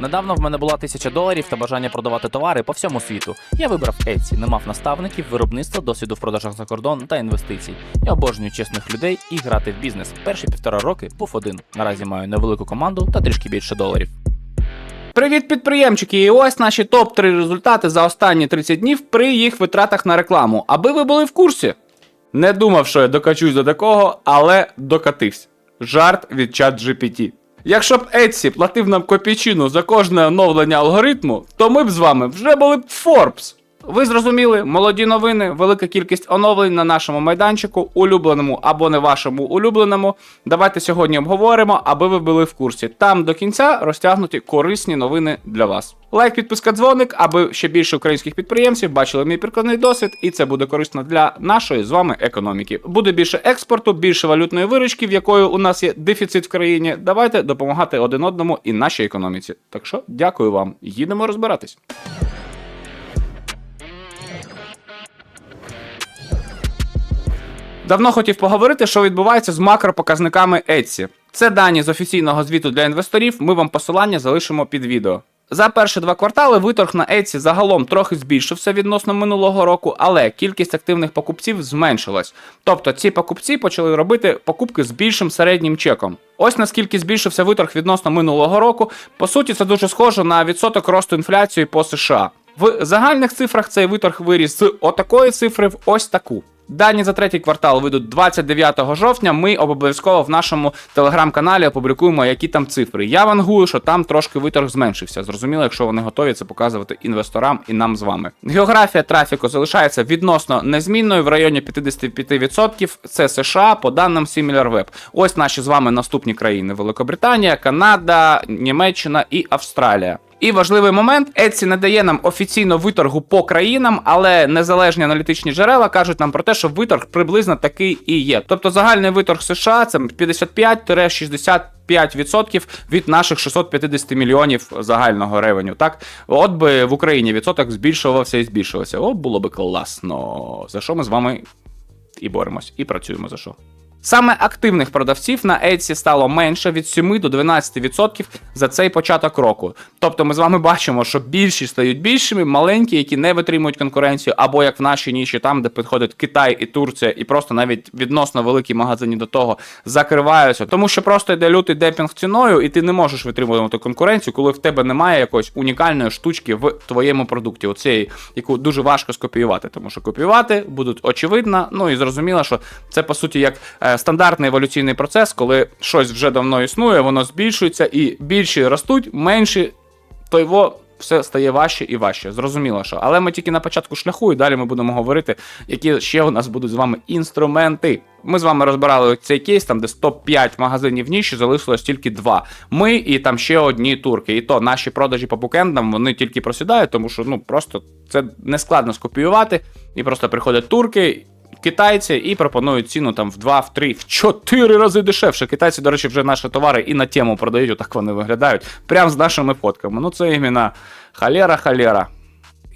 Недавно в мене була тисяча доларів та бажання продавати товари по всьому світу. Я вибрав Etsy, не мав наставників, виробництва, досвіду в продажах за кордон та інвестицій. Я обожнюю чесних людей і грати в бізнес. Перші півтора роки був один. Наразі маю невелику команду та трішки більше доларів. Привіт, підприємчики! І ось наші топ-3 результати за останні 30 днів при їх витратах на рекламу. Аби ви були в курсі. Не думав, що я докачусь до такого, але докатився. Жарт від чат GPT. Якщо б Etsy платив нам копійчину за кожне оновлення алгоритму, то ми б з вами вже були б Forbes. Ви зрозуміли, молоді новини, велика кількість оновлень на нашому майданчику, улюбленому або не вашому улюбленому. Давайте сьогодні обговоримо, аби ви були в курсі. Там до кінця розтягнуті корисні новини для вас. Лайк, підписка, дзвоник, аби ще більше українських підприємців бачили мій прикладний досвід, і це буде корисно для нашої з вами економіки. Буде більше експорту, більше валютної виручки, в якої у нас є дефіцит в країні. Давайте допомагати один одному і нашій економіці. Так що дякую вам. Їдемо розбиратись. Давно хотів поговорити, що відбувається з макропоказниками Etsy. Це дані з офіційного звіту для інвесторів. Ми вам посилання залишимо під відео. За перші два квартали виторг на Etsy загалом трохи збільшився відносно минулого року, але кількість активних покупців зменшилась. Тобто ці покупці почали робити покупки з більшим середнім чеком. Ось наскільки збільшився виторг відносно минулого року. По суті, це дуже схоже на відсоток росту інфляції по США. В загальних цифрах цей виторг виріс з отакої цифри в ось таку. Дані за третій квартал вийдуть 29 жовтня. Ми обов'язково в нашому телеграм-каналі опублікуємо, які там цифри. Я вангую, що там трошки виторг зменшився. Зрозуміло, якщо вони готові це показувати інвесторам і нам з вами. Географія трафіку залишається відносно незмінною в районі 55%. Це США по даним SimilarWeb. Ось наші з вами наступні країни: Великобританія, Канада, Німеччина і Австралія. І важливий момент, Etsy не дає нам офіційно виторгу по країнам, але незалежні аналітичні джерела кажуть нам про те, що виторг приблизно такий і є. Тобто загальний виторг США це 55-65% від наших 650 мільйонів загального ревеню. Так, от би в Україні відсоток збільшувався і збільшувався. О, було би класно. За що ми з вами і боремось, і працюємо за що. Саме активних продавців на Etsy стало менше від 7 до 12% за цей початок року. Тобто ми з вами бачимо, що більші стають більшими, маленькі, які не витримують конкуренцію, або як в нашій ніші, там, де підходить Китай і Турція, і просто навіть відносно великі магазині до того закриваються. Тому що просто йде лютий депінг ціною, і ти не можеш витримувати конкуренцію, коли в тебе немає якоїсь унікальної штучки в твоєму продукті, оцієї, яку дуже важко скопіювати, тому що копіювати будуть очевидно. Ну і зрозуміло, що це по суті як е, стандартний еволюційний процес, коли щось вже давно існує, воно збільшується, і більші ростуть, менші то його все стає важче і важче. Зрозуміло, що. Але ми тільки на початку шляху, і далі ми будемо говорити, які ще у нас будуть з вами інструменти. Ми з вами розбирали цей кейс, там де 105 магазинів в ніші, залишилось тільки два. Ми і там ще одні турки. І то наші продажі по букендам вони тільки просідають, тому що ну просто це не складно скопіювати. І просто приходять турки. Китайці і пропонують ціну там в 2, в 3, в 4 рази дешевше. Китайці, до речі, вже наші товари і на тему продають, отак вони виглядають. Прям з нашими фотками. Ну це іменно халера-халера.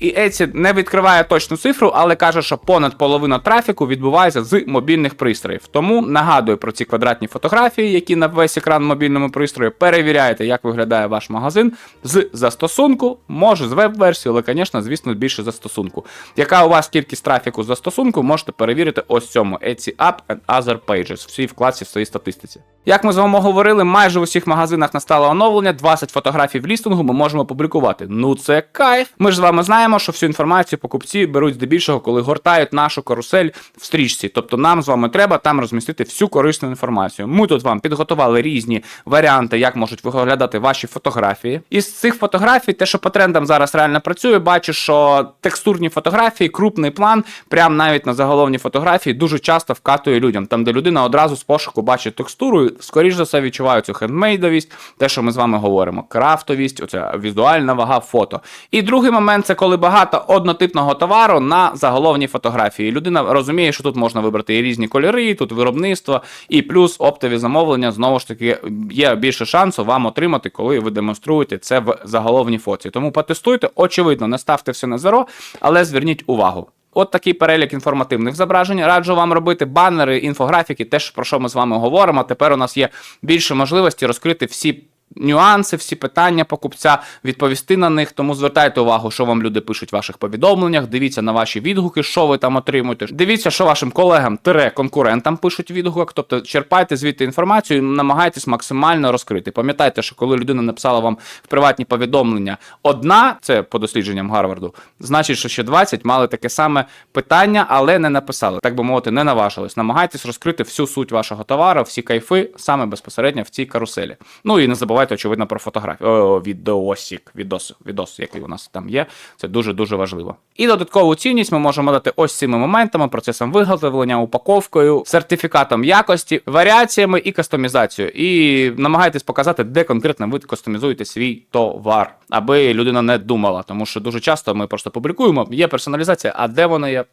І Etsy не відкриває точну цифру, але каже, що понад половина трафіку відбувається з мобільних пристроїв. Тому нагадую про ці квадратні фотографії, які на весь екран мобільному пристрою. Перевіряйте, як виглядає ваш магазин з застосунку, може з веб-версії, але, звісно, звісно, більше застосунку. Яка у вас кількість трафіку з застосунку, можете перевірити ось цьому Etsy App and Other Pages в цій вкладці в своїй статистиці. Як ми з вами говорили, майже в усіх магазинах настало оновлення, 20 фотографій в лістингу ми можемо публікувати. Ну це кайф. Ми ж з вами знаємо, що всю інформацію покупці беруть здебільшого, коли гортають нашу карусель в стрічці. Тобто нам з вами треба там розмістити всю корисну інформацію. Ми тут вам підготували різні варіанти, як можуть виглядати ваші фотографії. Із цих фотографій, те, що по трендам зараз реально працює, бачу, що текстурні фотографії, крупний план, прям навіть на заголовні фотографії дуже часто вкатує людям. Там, де людина одразу з пошуку бачить текстуру, скоріш за все відчуває цю хендмейдовість, те, що ми з вами говоримо, крафтовість, оця візуальна вага фото. І другий момент це коли багато однотипного товару на заголовній фотографії. Людина розуміє, що тут можна вибрати і різні кольори, тут виробництво, і плюс оптові замовлення. Знову ж таки, є більше шансу вам отримати, коли ви демонструєте це в заголовній фоці. Тому потестуйте, очевидно, не ставте все на зеро, але зверніть увагу. От такий перелік інформативних зображень. Раджу вам робити банери, інфографіки, те, про що ми з вами говоримо. Тепер у нас є більше можливості розкрити всі нюанси, всі питання покупця, відповісти на них. Тому звертайте увагу, що вам люди пишуть в ваших повідомленнях. Дивіться на ваші відгуки, що ви там отримуєте. Дивіться, що вашим колегам тире конкурентам пишуть в відгуках. Тобто черпайте звідти інформацію, і намагайтесь максимально розкрити. Пам'ятайте, що коли людина написала вам в приватні повідомлення одна, це по дослідженням Гарварду, значить, що ще 20 мали таке саме питання, але не написали. Так би мовити, не наважились. Намагайтесь розкрити всю суть вашого товару, всі кайфи саме безпосередньо в цій каруселі. Ну і не забувайте, очевидно, про фотографію. О, відос, відос, який у нас там є. Це дуже дуже важливо. І додаткову цінність ми можемо дати ось цими моментами: процесом виготовлення, упаковкою, сертифікатом якості, варіаціями і кастомізацією. І намагайтесь показати, де конкретно ви кастомізуєте свій товар, аби людина не думала. Тому що дуже часто ми просто публікуємо, є персоналізація, а де вона є?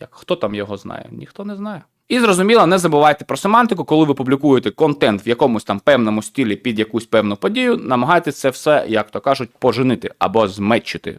Як хто там його знає? Ніхто не знає. І зрозуміло, не забувайте про семантику, коли ви публікуєте контент в якомусь там певному стилі під якусь певну подію, намагайтеся це все, як то кажуть, поженити або зметчити.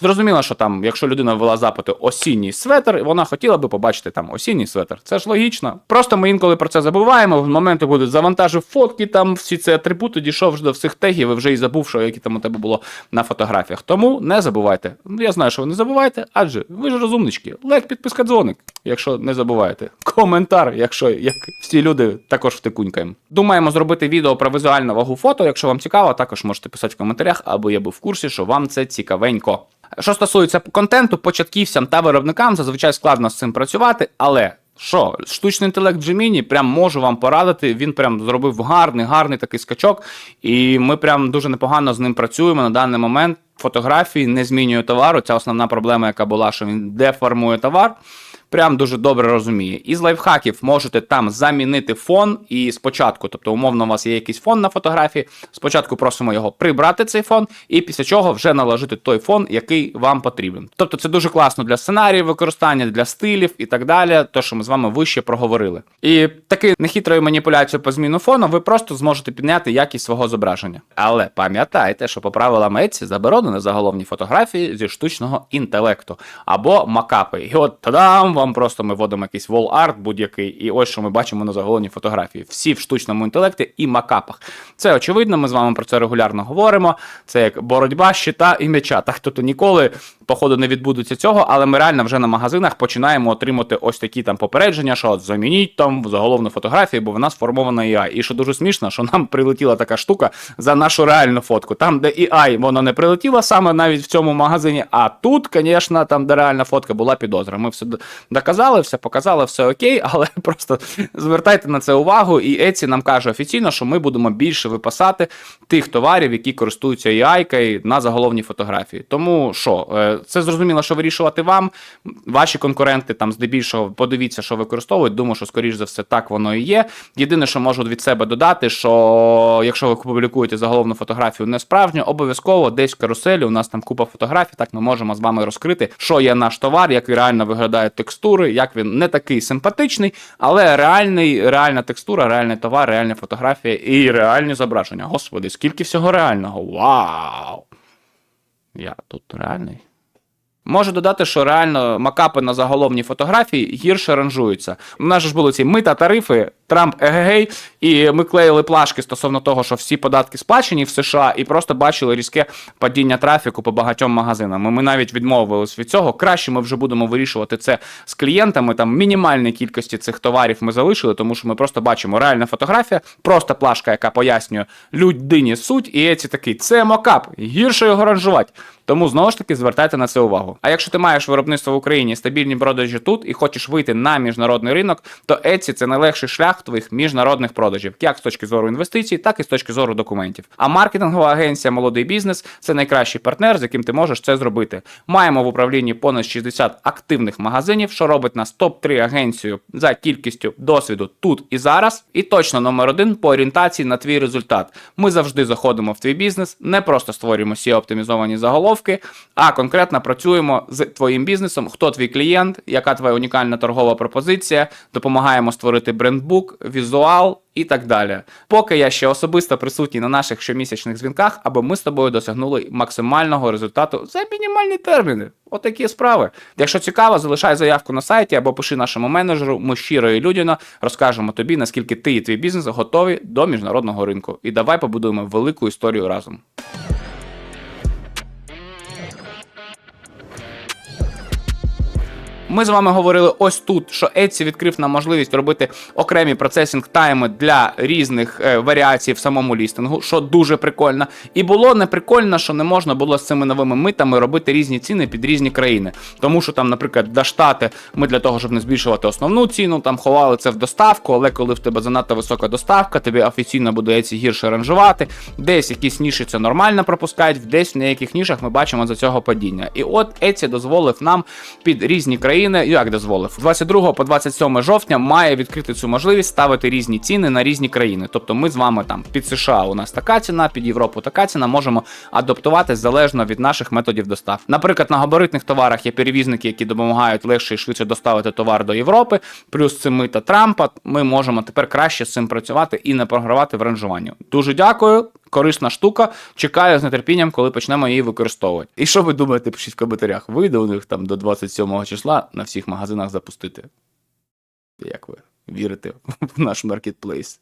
Зрозуміло, що там, якщо людина ввела запити осінній светр, вона хотіла би побачити там осінній светр. Це ж логічно. Просто ми інколи про це забуваємо. В моменти буде завантажив фотки, там всі ці атрибути, дійшов до всіх тегів і вже і забув, що які там у тебе було на фотографіях. Тому не забувайте. Я знаю, що ви не забуваєте, адже ви ж розумнички. Лайк, підписка, дзвоник, якщо не забуваєте. Коментар, якщо як всі люди також втикунькаємо. Думаємо зробити відео про візуальну вагу фото. Якщо вам цікаво, також можете писати в коментарях, або я був в курсі, що вам це цікавенько. Що стосується контенту, початківцям та виробникам зазвичай складно з цим працювати, але. Що, штучний інтелект Gemini прям можу вам порадити. Він прям зробив гарний, гарний такий скачок, і ми прям дуже непогано з ним працюємо на даний момент. Фотографії не змінює товару. Ця основна проблема, яка була, що він деформує товар. Прям дуже добре розуміє. Із лайфхаків можете там замінити фон і спочатку, тобто, умовно, у вас є якийсь фон на фотографії. Спочатку просимо його прибрати цей фон, і після чого вже наложити той фон, який вам потрібен. Тобто, це дуже класно для сценаріїв використання, для стилів і так далі. То, що ми з вами вище проговорили. І такою нехитрою маніпуляцією по зміну фону ви просто зможете підняти якість свого зображення. Але пам'ятайте, що по правилам Etsy заборонено заголовні фотографії зі штучного інтелекту або макапи. І от тадам, вам просто ми вводимо якийсь wall art будь-який, і ось що ми бачимо на заголовній фотографії. Всі в штучному інтелекті і макапах. Це очевидно, ми з вами про це регулярно говоримо. Це як боротьба щита і м'яча. Так то ніколи, походу, не відбудеться цього, але ми реально вже на магазинах починаємо отримати ось такі там попередження, що от замініть там заголовну фотографію, бо вона сформована AI. І що дуже смішно, що нам прилетіла така штука за нашу реальну фотку. Там, де AI, воно не прилетіло саме навіть в цьому магазині. А тут, звісно, там, де реальна фотка, була підозра. Ми все доказали, все показали, все окей, але просто звертайте на це увагу. І Etsy нам каже офіційно, що ми будемо більше випасати тих товарів, які користуються AI на заголовні фотографії. Тому що е, це зрозуміло, що вирішувати вам. Ваші конкуренти там здебільшого подивіться, що використовують. Думаю, що скоріш за все так воно і є. Єдине, що можу від себе додати, що якщо ви публікуєте заголовну фотографію не справжню, обов'язково десь в каруселі. У нас там купа фотографій. Так ми можемо з вами розкрити, що є наш товар, як реально виглядають текстури, як він не такий симпатичний, але реальний, реальна текстура, реальний товар, реальна фотографія і реальні зображення. Господи, скільки всього реального! Вау! Я тут реальний. Можу додати, що реально макапи на заголовні фотографії гірше ранжуються. У нас ж були ці мита тарифи, Трамп егегей, і ми клеїли плашки стосовно того, що всі податки сплачені в США, і просто бачили різке падіння трафіку по багатьом магазинам. Ми навіть відмовились від цього. Краще ми вже будемо вирішувати це з клієнтами. Там мінімальної кількості цих товарів ми залишили, тому що ми просто бачимо реальна фотографія, просто плашка, яка пояснює людині суть, і ці такий це мокап, гірше його ранжувати. Тому знову ж таки звертайте на це увагу. А якщо ти маєш виробництво в Україні, стабільні продажі тут і хочеш вийти на міжнародний ринок, то Etsy – це найлегший шлях твоїх міжнародних продажів, як з точки зору інвестицій, так і з точки зору документів. А маркетингова агенція Молодий бізнес це найкращий партнер, з яким ти можеш це зробити. Маємо в управлінні понад 60 активних магазинів, що робить нас топ-3 агенцію за кількістю досвіду тут і зараз. І точно номер один по орієнтації на твій результат. Ми завжди заходимо в твій бізнес, не просто створюємо SEO оптимізовані заголовки, а конкретно працюємо з твоїм бізнесом, хто твій клієнт, яка твоя унікальна торгова пропозиція, допомагаємо створити брендбук, візуал і так далі. Поки я ще особисто присутній на наших щомісячних дзвінках, аби ми з тобою досягнули максимального результату за мінімальні терміни. Отакі справи. Якщо цікаво, залишай заявку на сайті або пиши нашому менеджеру. Ми щиро і людяно розкажемо тобі, наскільки ти і твій бізнес готові до міжнародного ринку. І давай побудуємо велику історію разом. Ми з вами говорили ось тут, що Etsy відкрив нам можливість робити окремі процесінг тайми для різних е, варіацій в самому лістингу, що дуже прикольно. І було не прикольно, що не можна було з цими новими митами робити різні ціни під різні країни. Тому що там, наприклад, до штати ми для того, щоб не збільшувати основну ціну, там ховали це в доставку, але коли в тебе занадто висока доставка, тобі офіційно буде Etsy гірше ранжувати. Десь якісь ніші це нормально пропускають, десь в деяких нішах ми бачимо за цього падіння. І от Etsy дозволив нам під різні країни, як дозволив, 22 по 27 жовтня має відкрити цю можливість ставити різні ціни на різні країни. Тобто ми з вами там під США у нас така ціна, під Європу така ціна, можемо адаптувати залежно від наших методів доставки. Наприклад, на габаритних товарах є перевізники, які допомагають легше і швидше доставити товар до Європи. Плюс це мита Трампа. Ми можемо тепер краще з цим працювати і не програвати в ранжуванні. Дуже дякую. Корисна штука. Чекаю з нетерпінням, коли почнемо її використовувати. І що ви думаєте, пишіть в коментарях. Вийде у них там до 27 числа на всіх магазинах запустити. Як ви вірите в наш маркетплейс?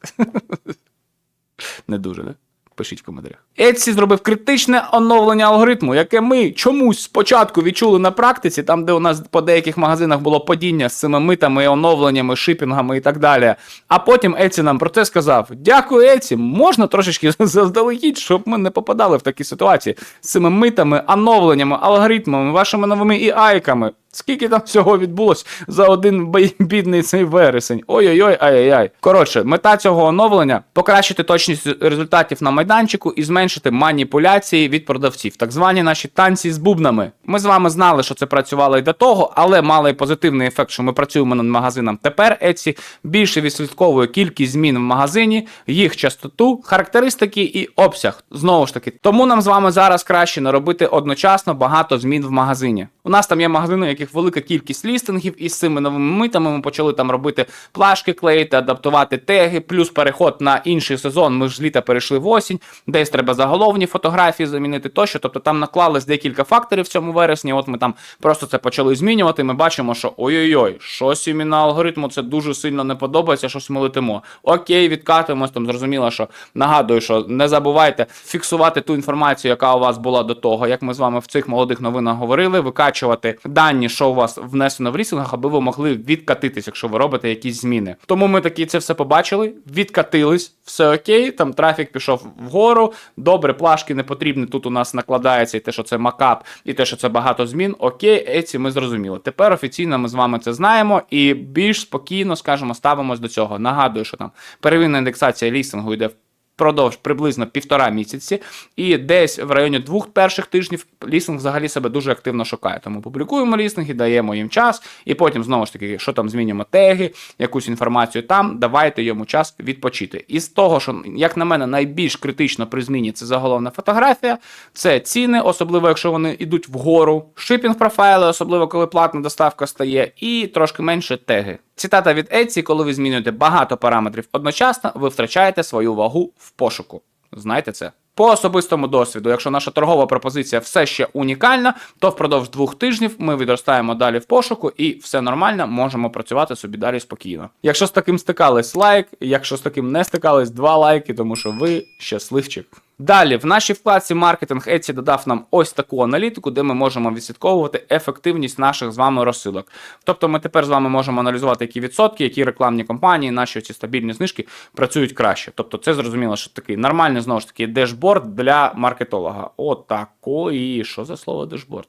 Не дуже, не? Пишіть в коментарях. Etsy зробив критичне оновлення алгоритму, яке ми чомусь спочатку відчули на практиці, там, де у нас по деяких магазинах було падіння з цими митами, оновленнями, шипінгами і так далі. А потім Etsy нам про це сказав: Дякую, Etsy, можна трошечки заздалегідь, щоб ми не попадали в такі ситуації з цими митами, оновленнями, алгоритмами, вашими новими і-айками. Скільки там всього відбулось за один бідний цей вересень? Ой-ой-ой, ай-яй-яй. Коротше, мета цього оновлення покращити точність результатів на майданчику і зменшити маніпуляції від продавців, так звані наші танці з бубнами. Ми з вами знали, що це працювало і до того, але мали позитивний ефект, що ми працюємо над магазином. Тепер Etsy більше відслідковує кількість змін в магазині, їх частоту, характеристики і обсяг. Знову ж таки, тому нам з вами зараз краще не робити одночасно багато змін в магазині. У нас там є магазини, у яких велика кількість лістингів, і з цими новими митами ми почали там робити плашки клеїти, адаптувати теги, плюс переход на інший сезон. Ми ж з літа перейшли в осінь, десь треба заголовні фотографії замінити тощо. Тобто там наклалось декілька факторів в цьому вересні. От ми там просто це почали змінювати. Ми бачимо, що ой-ой-ой, щось іменно алгоритму це дуже сильно не подобається, щось ми летимо. Окей, відкатуємось там. Зрозуміло, що нагадую, що не забувайте фіксувати ту інформацію, яка у вас була до того, як ми з вами в цих молодих новинах говорили, викачувати дані, що у вас внесено в лістингах, аби ви могли відкатитись, якщо ви робите якісь зміни. Тому ми такі це все побачили, відкатились, все окей. Там трафік пішов вгору. Добре, плашки не потрібні. Тут у нас накладається і те, що це макап, і те, що це багато змін. Окей, еці ми зрозуміли. Тепер офіційно ми з вами це знаємо і більш спокійно, скажімо, ставимось до цього. Нагадую, що там первинна індексація лістингу йде впродовж приблизно півтора місяці, і десь в районі двох перших тижнів лістинг взагалі себе дуже активно шукає. Тому публікуємо лістинги, даємо їм час, і потім знову ж таки, що там змінюємо теги, якусь інформацію там, давайте йому час відпочити. І з того, що, як на мене, найбільш критично при зміні це заголовна фотографія, це ціни, особливо якщо вони йдуть вгору, шипінг профайли, особливо коли платна доставка стає, і трошки менше теги. Цитата від Etsy, коли ви змінюєте багато параметрів одночасно, ви втрачаєте свою вагу в пошуку. Знайте це. По особистому досвіду, якщо наша торгова пропозиція все ще унікальна, то впродовж двох тижнів ми відростаємо далі в пошуку і все нормально, можемо працювати собі далі спокійно. Якщо з таким стикались, лайк, якщо з таким не стикались, два лайки, тому що ви щасливчик. Далі, в нашій вкладці маркетинг Etsy додав нам ось таку аналітику, де ми можемо відслідковувати ефективність наших з вами розсилок. Тобто ми тепер з вами можемо аналізувати, які відсотки, які рекламні кампанії, наші ці стабільні знижки працюють краще. Тобто, це зрозуміло, що такий нормальний знову ж таки дешборд для маркетолога. Отакої. Що за слово дешборд?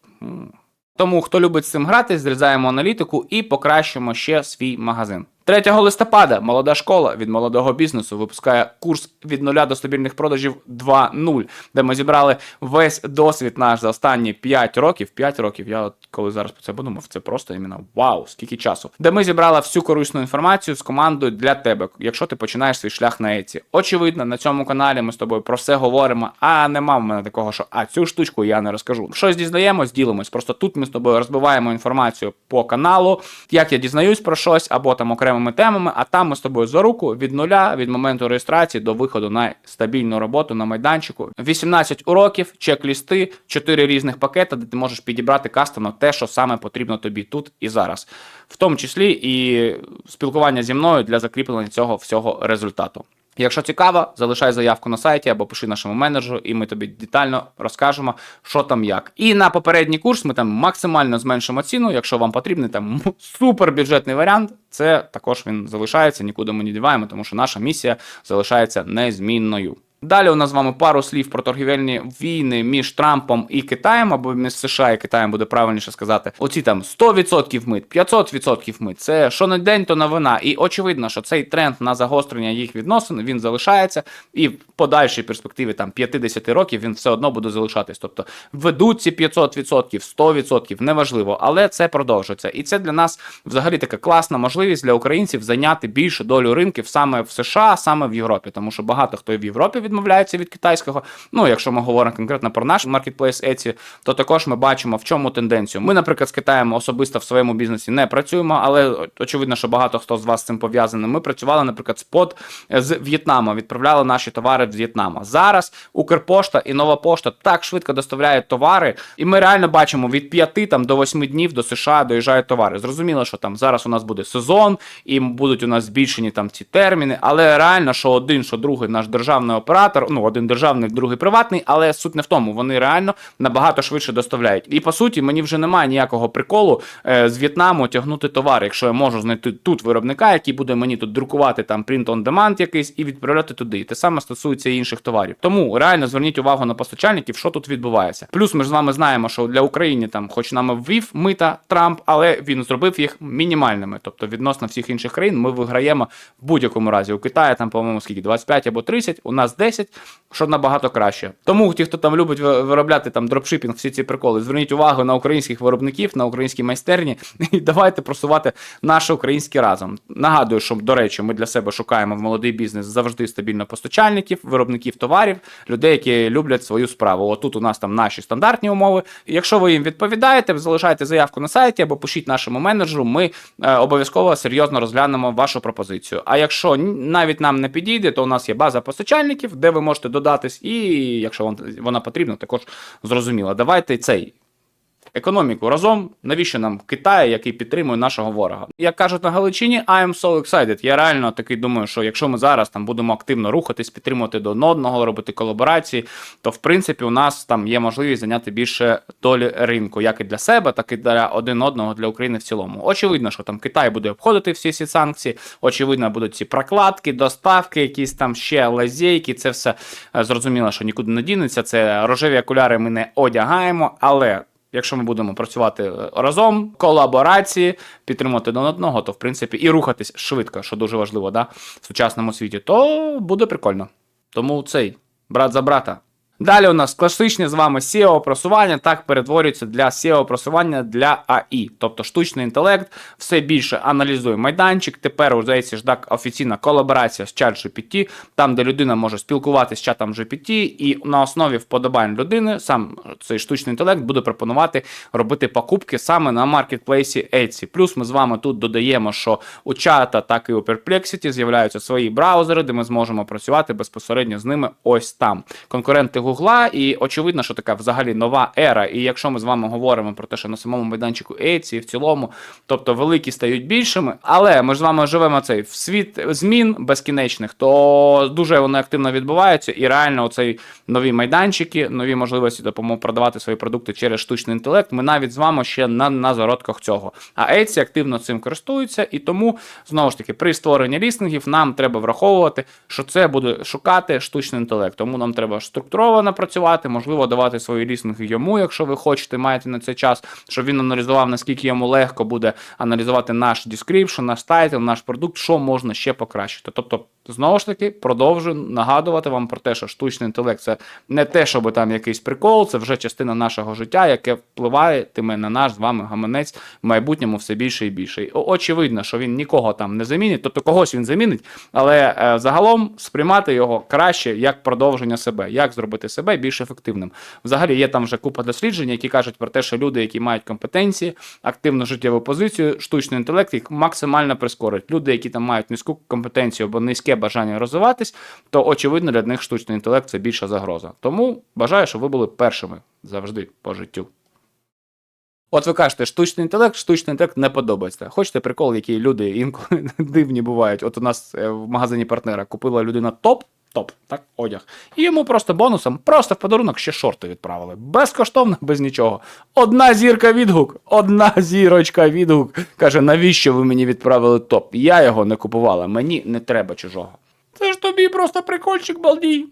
Тому, хто любить з цим грати, зрізаємо аналітику і покращимо ще свій магазин. 3 листопада молода школа від молодого бізнесу випускає курс від нуля до стабільних продажів 2.0, де ми зібрали весь досвід наш за останні 5 років. 5 років. Я от коли зараз про це подумав, це просто іменно вау, скільки часу. Де ми зібрали всю корисну інформацію з командою для тебе, якщо ти починаєш свій шлях на Еці. Очевидно, на цьому каналі ми з тобою про все говоримо. А нема в мене такого, що а цю штучку я не розкажу. Щось дізнаємось, ділимось. Просто тут ми з тобою розбиваємо інформацію по каналу, як я дізнаюсь про щось, або там окремо окремими темами, а там ми з тобою за руку від нуля, від моменту реєстрації до виходу на стабільну роботу на майданчику. 18 уроків, чек-лісти, 4 різних пакети, де ти можеш підібрати кастомно те, що саме потрібно тобі тут і зараз, в тому числі і спілкування зі мною для закріплення цього всього результату. Якщо цікаво, залишай заявку на сайті або пиши нашому менеджеру, і ми тобі детально розкажемо, що там як. І на попередній курс ми там максимально зменшимо ціну. Якщо вам потрібний там супер бюджетний варіант, це також він залишається, нікуди ми не діваємо, тому що наша місія залишається незмінною. Далі у нас з вами пару слів про торгівельні війни між Трампом і Китаєм, або між США і Китаєм буде правильніше сказати. Оці там 100% мит, 500% мит. Це що не день, то новина. І очевидно, що цей тренд на загострення їх відносин він залишається, і в подальшій перспективі там 50 років він все одно буде залишатись. Тобто ведуть ці 500%, 100%, неважливо, але це продовжується. І це для нас взагалі така класна можливість для українців зайняти більшу долю ринків саме в США, саме в Європі, тому що багато хто в Європі відмовляється від китайського. Ну, якщо ми говоримо конкретно про наш маркетплейс Etsy, то також ми бачимо в чому тенденцію. Ми, наприклад, з Китаєм особисто в своєму бізнесі не працюємо, але очевидно, що багато хто з вас з цим пов'язаний. Ми працювали, наприклад, з под з В'єтнаму, відправляли наші товари з В'єтнама. Зараз Укрпошта і Нова Пошта так швидко доставляють товари, і ми реально бачимо від 5 там до 8 днів до США доїжджають товари. Зрозуміло, що там зараз у нас буде сезон, і будуть у нас збільшені там ці терміни, але реально, що один, що другий наш державний оператор, ну один державний, другий приватний, але суть не в тому. Вони реально набагато швидше доставляють. І по суті, мені вже немає ніякого приколу е, з В'єтнаму тягнути товар, якщо я можу знайти тут виробника, який буде мені тут друкувати там print on demand якийсь і відправляти туди. І те саме стосується і інших товарів. Тому реально зверніть увагу на постачальників, що тут відбувається. Плюс ми ж з вами знаємо, що для України там, хоч нам і ввів мита Трамп, але він зробив їх мінімальними. Тобто відносно всіх інших країн ми виграємо в будь-якому разі. У Китаї там, по-моєму, скільки 25 або 30, у нас 10, що набагато краще. Тому ті, хто там любить виробляти там дропшипінг, всі ці приколи, зверніть увагу на українських виробників, на українські майстерні, і давайте просувати наше українське разом. Нагадую, що до речі, ми для себе шукаємо в молодий бізнес завжди стабільно постачальників, виробників товарів, людей, які люблять свою справу. Отут у нас там наші стандартні умови. Якщо ви їм відповідаєте, залишайте заявку на сайті або пишіть нашому менеджеру. Ми е, обов'язково серйозно розглянемо вашу пропозицію. А якщо навіть нам не підійде, то у нас є база постачальників, де ви можете додатись, і якщо вам вона потрібна, також зрозуміло. Давайте цей економіку разом. Навіщо нам Китай, який підтримує нашого ворога? Як кажуть на Галичині, I am so excited. Я реально такий думаю, що якщо ми зараз там будемо активно рухатись, підтримувати до одного, робити колаборації, то в принципі у нас там є можливість зайняти більше долі ринку, як і для себе, так і для один одного для України в цілому. Очевидно, що там Китай буде обходити всі ці санкції. Очевидно, будуть ці прокладки, доставки, якісь там ще лазейки. Це все е, зрозуміло, що нікуди не дінеться. Це рожеві окуляри ми не одягаємо, але. Якщо ми будемо працювати е, разом, колаборації, підтримувати один одного, то в принципі і рухатись швидко, що дуже важливо, да, в сучасному світі, то буде прикольно. Тому цей брат за брата. Далі у нас класичне з вами SEO просування так перетворюється для SEO просування для AI. Тобто штучний інтелект все більше аналізує майданчик. Тепер у здається ж так офіційна колаборація з ChatGPT, там, де людина може спілкуватися з чатом GPT, і на основі вподобань людини сам цей штучний інтелект буде пропонувати робити покупки саме на маркетплейсі Etsy. Плюс ми з вами тут додаємо, що у чата, так і у Perplexity з'являються свої браузери, де ми зможемо працювати безпосередньо з ними ось там. Конкуренти Гугла, і очевидно, що така взагалі нова ера. І якщо ми з вами говоримо про те, що на самому майданчику Etsy в цілому, тобто великі стають більшими, але ми ж з вами живемо цей в світ змін безкінечних, то дуже вони активно відбуваються, і реально оцей нові майданчики, нові можливості допомогти продавати свої продукти через штучний інтелект. Ми навіть з вами ще на, на зародках цього. А Etsy активно цим користується, і тому знову ж таки при створенні лістингів нам треба враховувати, що це буде шукати штучний інтелект. Тому нам треба структуровано працювати, можливо, давати свої лістинги йому, якщо ви хочете, маєте на це час, щоб він аналізував, наскільки йому легко буде аналізувати наш description, наш тайтл, наш продукт, що можна ще покращити. Тобто, знову ж таки, продовжую нагадувати вам про те, що штучний інтелект це не те, щоб там якийсь прикол, це вже частина нашого життя, яке впливатиме на наш з вами гаманець в майбутньому все більше і більше. І очевидно, що він нікого там не замінить, тобто когось він замінить, але е, загалом сприймати його краще як продовження себе, як зробити себе більш ефективним. Взагалі є там вже купа досліджень, які кажуть про те, що люди, які мають компетенції, активну життєву позицію, штучний інтелект їх максимально прискорить. Люди, які там мають низьку компетенцію або низьке бажання розвиватись, то очевидно для них штучний інтелект це більша загроза. Тому бажаю, щоб ви були першими завжди по життю. От ви кажете, штучний інтелект, штучний інтелект не подобається. Хочете прикол, які люди інколи дивні бувають. От у нас е, в магазині партнера купила людина топ, топ, так, одяг. І йому просто бонусом, просто в подарунок ще шорти відправили. Безкоштовно, без нічого. Одна зірка відгук, одна зірочка відгук. Каже, навіщо ви мені відправили топ? Я його не купувала, мені не треба чужого. Це ж тобі просто прикольчик балдій.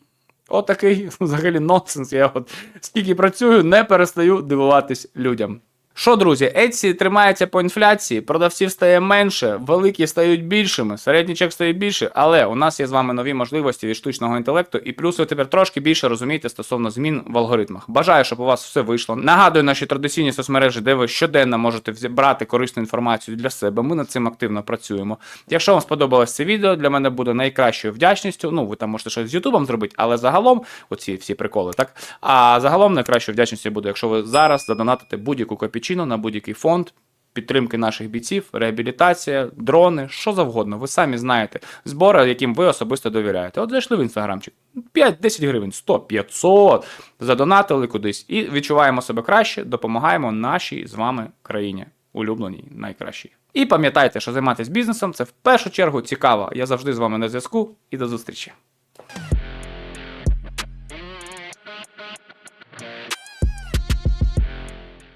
Отакий взагалі нонсенс. Я от скільки працюю, не перестаю дивуватись людям. Що, друзі, Etsy тримається по інфляції, продавців стає менше, великі стають більшими, середній чек стає більше, але у нас є з вами нові можливості від штучного інтелекту, і плюс ви тепер трошки більше розумієте стосовно змін в алгоритмах. Бажаю, щоб у вас все вийшло. Нагадую наші традиційні соцмережі, де ви щоденно можете зібрати корисну інформацію для себе. Ми над цим активно працюємо. Якщо вам сподобалось це відео, для мене буде найкращою вдячністю. Ну, ви там можете щось з Ютубом зробити, але загалом, оці всі приколи, так? А загалом найкращою вдячністю буде, якщо ви зараз задонатите будь-яку копійчину на будь-який фонд. Підтримки наших бійців, реабілітація, дрони, що завгодно. Ви самі знаєте збори, яким ви особисто довіряєте. От зайшли в інстаграмчик. 5-10 гривень, 100, 500, задонатили кудись і відчуваємо себе краще, допомагаємо нашій з вами країні, улюбленій, найкращій. І пам'ятайте, що займатися бізнесом це в першу чергу цікаво. Я завжди з вами на зв'язку і до зустрічі.